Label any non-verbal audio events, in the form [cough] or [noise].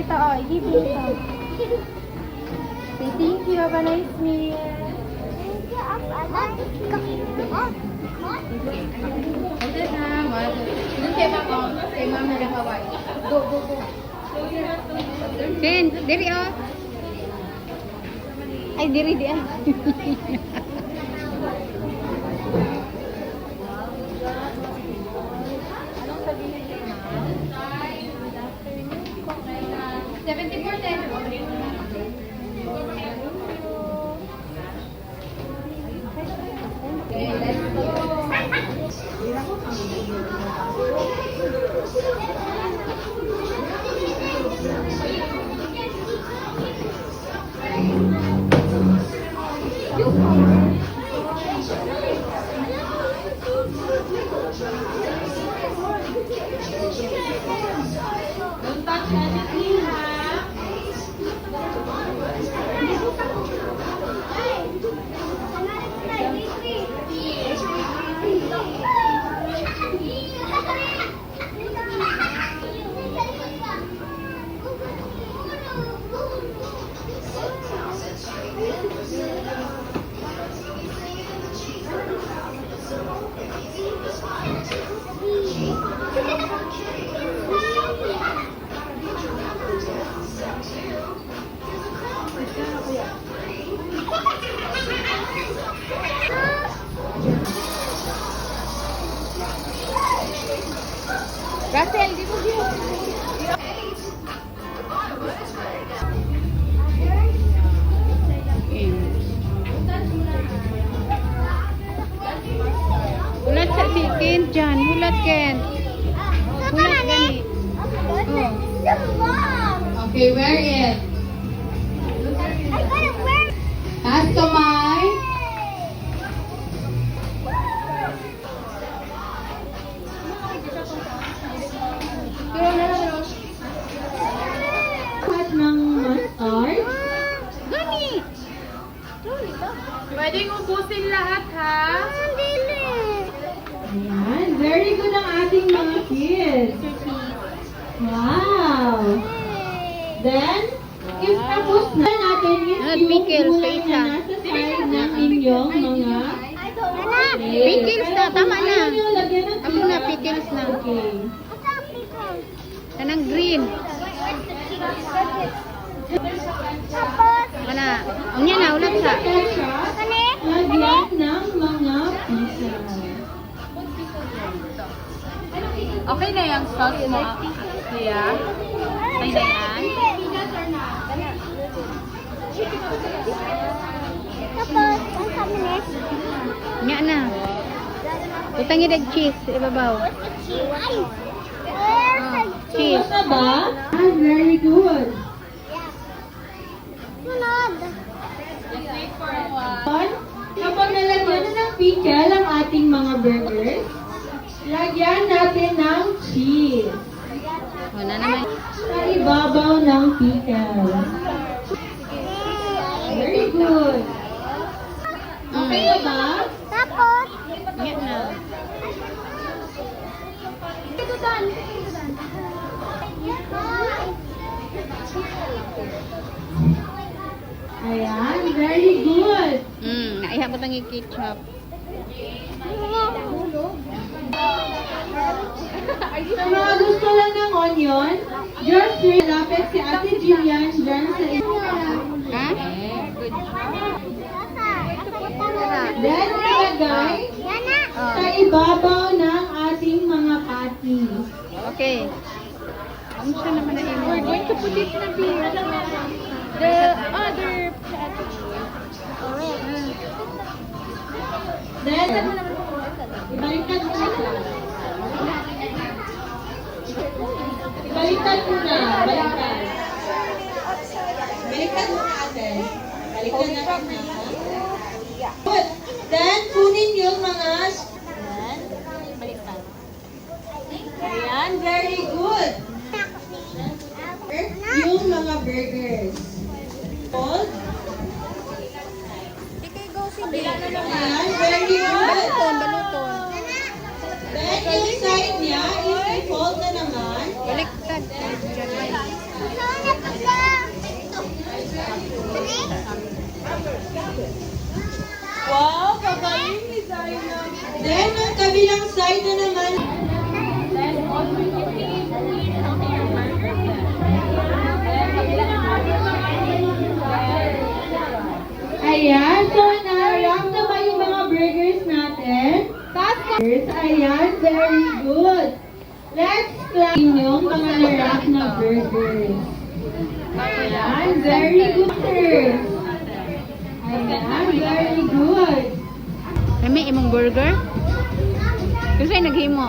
Dito, oh, i-give dito. Say thank you, have a nice meal. Thank you, have a nice meal. Okay na, mahal. Doon kay mama, kay mama na Hawaii. Go, go, go. Ken, diri oh. Ay, diri dia. Ah. [laughs] 7410. Hulat Ken. Hulat gani. Okay. Pero na lang. Lahat ng mustard. Gani. Pwedeng ubusin lahat, ha? Ayan. Very good ang ating mga kids. Wow. Then, if tapos na natin is Ah, yung sa na nasa side ng inyong mga Pickles na, tama na. Ako na, pickles na. Okay. Kanang green. Kana. Ang yan na, hulat sa. Ketchup, lagyan ng mga pizza. Okay na yung sauce mo, Kuya? Okay na yan? Nya na. Utangi dag cheese, ibabaw. Cheese. Ano ba? Ah, very good. On, kapag nalagyan na ng pickle ang ating mga burgers, lagyan natin ng cheese Wala naman. sa ibabaw ng pickle. Very good. Okay na ba? Nya na. Ayan, very good. Mm, naiha ko tangi ketchup. Sa mga gusto lang ng onion, just lapit si Ate Jillian dyan sa inyo. Ha? Then, ilagay sa ibabaw ng ating mga patties. Okay. Ano siya naman na? We're going to put it in. The other Then, ibaliktad mo na. Ibaliktad mo na. Baliktad. Baliktad mo na. Baliktad natin na. Good. Then, kunin yung mga... Ayan, very good. Yung mga burgers. Hold. kabilang side na naman, Ayan, so narang na ba yung mga burgers natin? Burgers, ayan, very good. Let's clap yung mga narak na burgers. Ayan, very good. Ayan, very good. Kami, imong burger? Kasi naghimo.